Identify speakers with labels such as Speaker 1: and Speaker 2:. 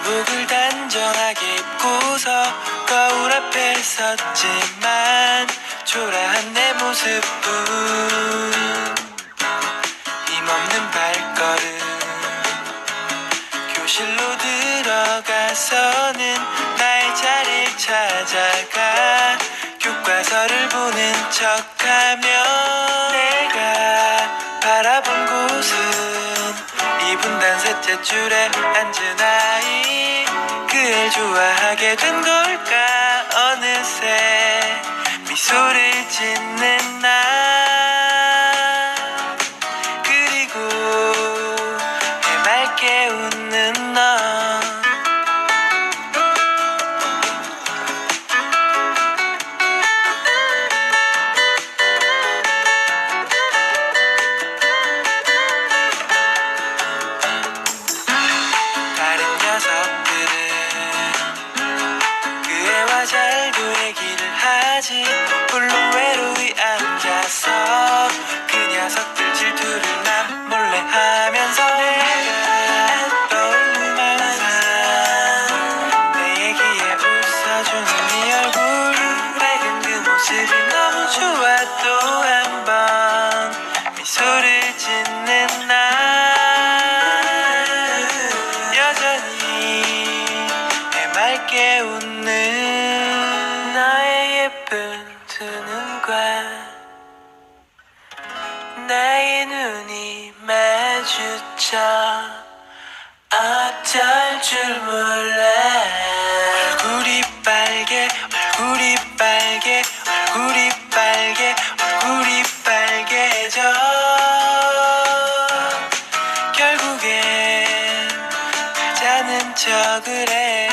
Speaker 1: 교복을 단정하게 입고서 거울 앞에 섰지만 초라한 내 모습뿐. 힘없는 발걸음. 교실로 들어가서는 나의 자리를 찾아가 교과서를 보는 척하며 내가 바라본 곳은 이분 단셋째 줄에 앉은 좋아하게 된 걸까 어느새? 미소를 짓는 하지 홀로 외로이 앉아서 그 녀석들 질투를 난 몰래 하면서 내가 떠오르는 항상 내 얘기에 웃어주는 네 얼굴 밝은 그 모습이 너무 좋아 또 한 번 미소를 짓는 나 여전히 해맑게 웃는 눈과 나의 눈이 마주쳐 어쩔 줄 몰라. 얼굴이 빨개 얼굴이 빨개 얼굴이 빨개 얼굴이 빨개져. 결국엔 하자는 척을 해